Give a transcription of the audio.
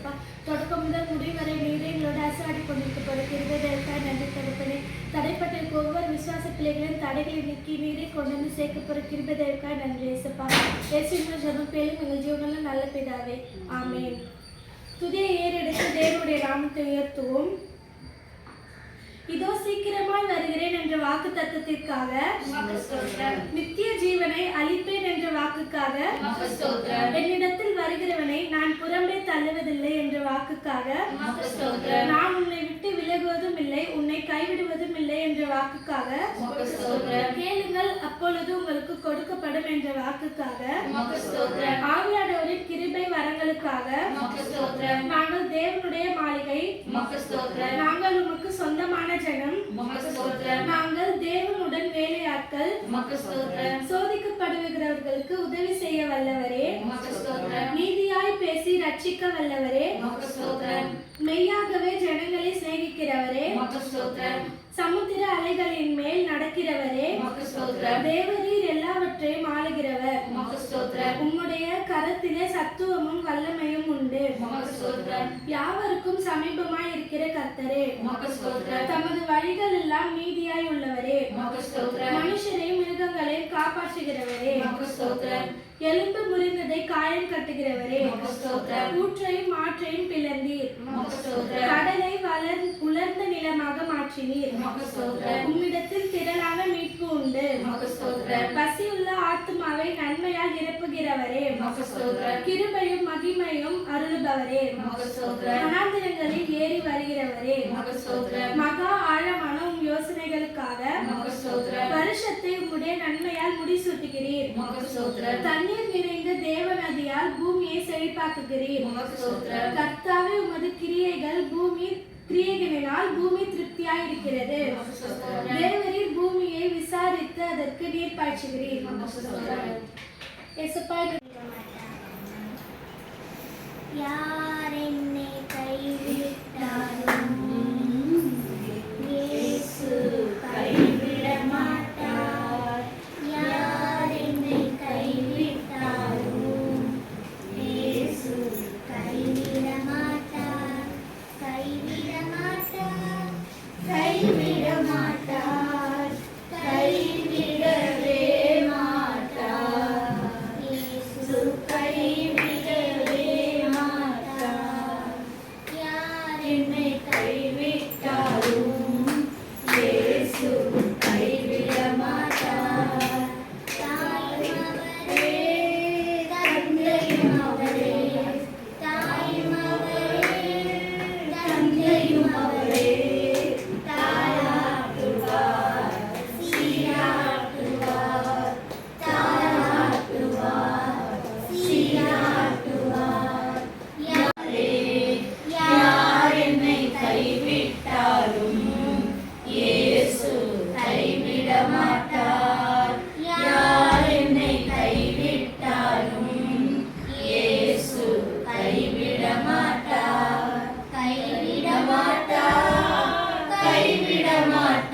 ஏசப்பா தொடக்கம் முதல் முடிவு வரை நீரே எங்களோட அசாடி கொண்டிருக்கப்படும். கிருபதற்காக நன்றி தடுப்பனே. தடைப்பட்ட ஒவ்வொரு விசுவாச பிள்ளைகளையும் தடைகளை நீக்கி நீரே கொண்டு வந்து சேர்க்க போகிற கிருபதற்காக நன்றி ஏசப்பா ஏசுவின் ஜனம் பேலும் எங்கள் ஜீவனில் நல்ல பிதாவே. ஆமென். துதியை ஏறெடுத்து தேவனுடைய நாமத்தை உயர்த்துவோம். இதோ சீக்கிரமாய் வருகிறேன் என்ற வாக்கு தத்துவத்திற்காக. நித்திய ஜீவனை அளிப்பேன் என்ற வாக்குக்காக. என்னிடத்தில் வருகிறவனை நான் புறம்பே தள்ளுவதில்லை என்ற வாக்குக்காக. நான் உன்னை விட்டு விலகுவதும் இல்லை உன்னை கைவிடுவதும் இல்லை என்ற வாக்குக்காக. கேளுங்கள் அப்பொழுது உங்களுக்கு கொடுக்கப்படும் என்ற வாக்குக்காக. ஆவியானவரின் கிருபை வரங்களுக்காக. நாங்கள் தேவனுடைய மாளிகை. நாங்கள் ஸ்தோத்திரம். சோதிக்கப்படுகிறவர்களுக்கு உதவி செய்ய வல்லவரே. நீதியாய் பேசி ரட்சிக்க வல்லவரே. மெய்யாகவே ஜனங்களை சிநேகிக்கிறவரே. சமுத்திர அலைகளின் மேல் நடக்கிறவரே. தேவரீர் எல்லாவற்றையும் ஆளுகிறவர். உம்முடைய கரத்திலே சத்துவமும் வல்லமையும் உண்டு. யாவருக்கும் சமீபமாய் இருக்கிற கர்த்தரே. தமது வழிகள் எல்லாம் நீதியாய் உள்ளவரே. மனுஷரையும் மிருகங்களையும் காப்பாற்றுகிறவரே. எலும்பு முறிந்ததை காயம் கட்டுகிறவரே. ஊற்றையும் மாற்றையும் பிளந்தீர் உம்மிடத்தில் திரளான மீட்பு உண்டு. பசியுள்ள நன்மையால் நிரப்புகிறவரே. கிருபையும் மகிமையும் அருளுபவரே ஏறி வருகிறவரே. மகா ஆழமான உம் யோசனைகளுக்காக. வருஷத்தை உம்முடைய நன்மையால் முடிசூட்டுகிறீர். தண்ணீர் நிறைந்த தேவநதியால் பூமியை செழிப்பாக்குகிறீர். கர்த்தாவே உமது இருக்கிறது. தேவரீர் பூமியை விசாரித்து அதற்கு நீர் பாய்ச்சுகிறீர் உமக்கு ஸ்தோத்திரம். ஏசப்பா யார் என்னை கைவிட்டார் Myanmar.